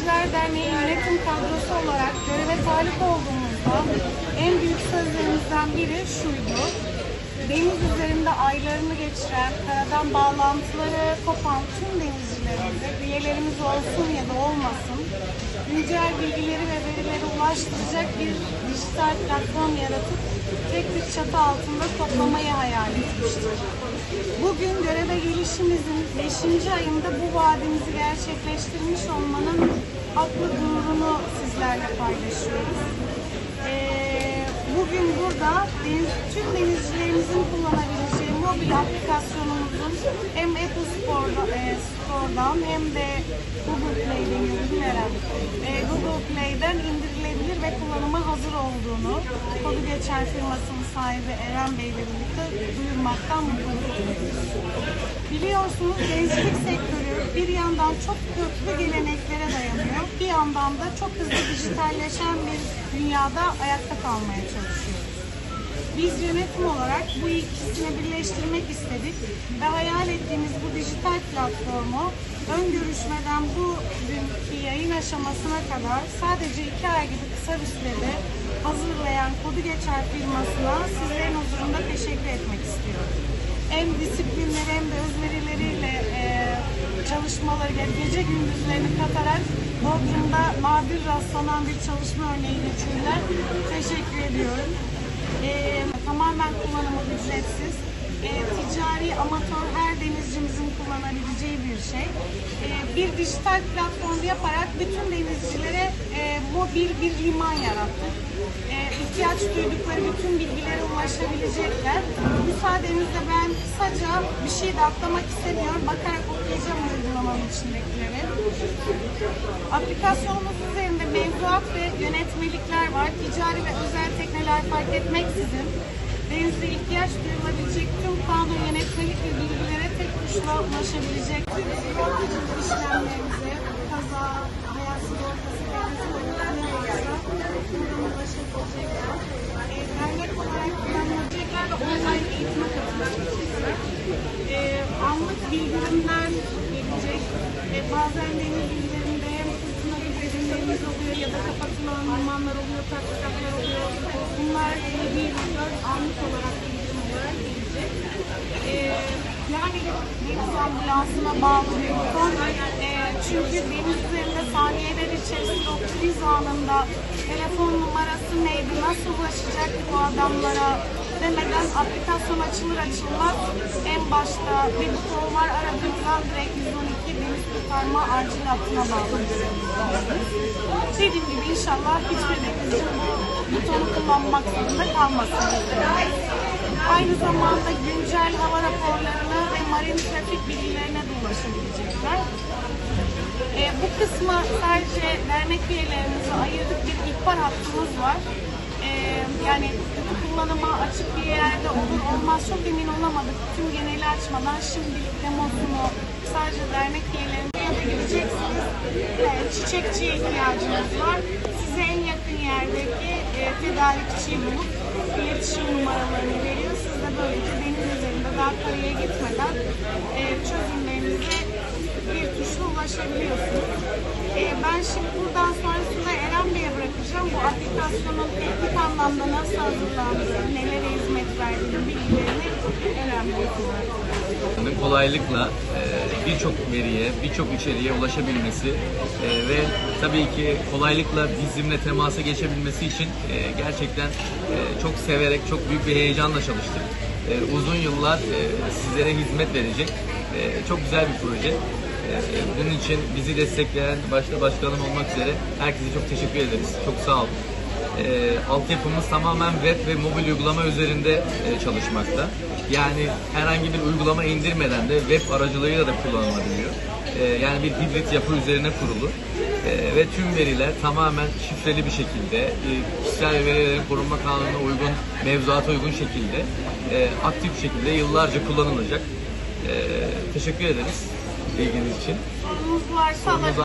Denizciler Derneği yönetim kadrosu olarak göreve talip olduğumuzda en büyük sözlerimizden biri şuydu. Deniz üzerinde aylarını geçiren, karadan bağlantıları kopan tüm denizcilerimize üyelerimiz olsun ya da olmasın, güncel bilgileri ve verileri ulaştıracak bir dijital platform yaratıp tek bir çatı altında toplamayı hayal etmiştik. Bugün göreve gelişimizin 5. ayında bu vaadimizi gerçekleştirmiş olmanın haklı gururunu sizlerle paylaşıyoruz. Ee, bugün burada tüm denizcilerimizin kullanabileceği mobil aplikasyonumuzun hem Apple Store'da, e, Store'dan hem de Google Play'den veren e, Google Play'den indirilebilir ve kullanıma hazır olduğunu kodu geçen firmasının sahibi Eren Bey ile birlikte duyurmaktan mutluluk duyuyoruz. Biliyorsunuz denizcilik sektörü bir yandan çok köklü geleneklere dayanıyor, yandan da çok hızlı dijitalleşen bir dünyada ayakta kalmaya çalışıyoruz. Biz yönetim olarak bu ikisini birleştirmek istedik ve hayal ettiğimiz bu dijital platformu ön görüşmeden bu günkü yayın aşamasına kadar sadece iki ay gibi kısa bir sürede hazırlayan Kodu Geçer firmasına sizlerin huzurunda teşekkür etmek istiyorum. Hem disiplinleri hem de özverileriyle e, çalışmaları gece gündüzlerini katarak Bodrum'da nadir rastlanan bir çalışma örneği geçiyorlar. Teşekkür ediyorum. Ee, tamamen kullanımı ücretsiz. Ee, ticari, amatör her denizcimizin kullanabileceği bir şey. Ee, bir dijital platform yaparak bütün denizcilere e, mobil bir liman yarattık. Ee, ihtiyaç duydukları bütün bilgilere ulaşabilecekler. Müsaadenizle ben kısaca bir şey de atlamak istemiyorum. Bakarak okuyacağım uygulamanın içindekileri. Aplikasyonumuz üzerinde mevzuat ve yönetmelikler var. Ticari ve özel tekneler fark etmeksizin denizde ihtiyaç duyulabilecek tüm kanun yönetmelik ve bilgilere tek tuşla ulaşabilecek tüm sigortacılık işlemlerimize, kaza, hayat sigortası, devlet sigortası buradan ulaşabilecekler. E, dernek olarak kullanılacaklar ve online eğitime katılabilecekler. E, anlık bildirimler gelecek. E, bazen deniz hem fırtına gibi ürünlerimiz oluyor ya da kapatılan limanlar oluyor, tatbikatlar oluyor. Bunlar bir dört anlık olarak bildirim olarak gelecek. E, yani deniz ambulansına bağlı bir buton. E, çünkü deniz üzerinde saniyeler içerisinde o kriz anında telefon numarası neydi, nasıl ulaşacaktık o adamlara demeden aplikasyon açılır açılmaz en başta bir buton var aradığınızda direkt 112 deniz kurtarma acil hattına bağlanıyorsunuz. Dediğim gibi inşallah hiçbir denizci bu butonu kullanmak zorunda kalmasın. Aynı zamanda güncel hava raporlarına ve marin trafik bilgilerine de ulaşabilecekler. E, bu kısmı sadece dernek üyelerimize ayırdık bir ihbar hattımız var. E, yani kötü kullanıma açık bir yerde olur olmaz çok emin olamadık. Tüm geneli açmadan şimdilik demosunu sadece dernek üyelerine da gideceksiniz. E, çiçekçiye ihtiyacınız var. Size en yakın yerdeki e, tedarikçiyi bulup iletişim numaralarını veriyor. Siz de böylece deniz üzerinde daha karaya gitmeden e, çözümlerinize bir tuşla ulaşabiliyorsunuz. Ee, ben şimdi buradan Bırakacağım. Bu aplikasyonun teknik anlamda nasıl hazırlandığı, nelere hizmet verdiğini bilgilerini bırakacağım. kolaylıkla e, birçok veriye, birçok içeriğe ulaşabilmesi e, ve tabii ki kolaylıkla bizimle temasa geçebilmesi için e, gerçekten çok severek, çok büyük bir heyecanla çalıştık. Uzun yıllar sizlere hizmet verecek çok güzel bir proje. Bunun için bizi destekleyen başta başkanım olmak üzere herkese çok teşekkür ederiz. Çok sağ olun. E, altyapımız tamamen web ve mobil uygulama üzerinde e, çalışmakta. Yani herhangi bir uygulama indirmeden de web aracılığıyla da kullanılabiliyor. E, yani bir hibrit yapı üzerine kurulu. E, ve tüm veriler tamamen şifreli bir şekilde, e, kişisel verilerin korunma kanununa uygun, mevzuata uygun şekilde, e, aktif şekilde yıllarca kullanılacak. E, teşekkür ederiz ilginiz için. Sorunuz varsa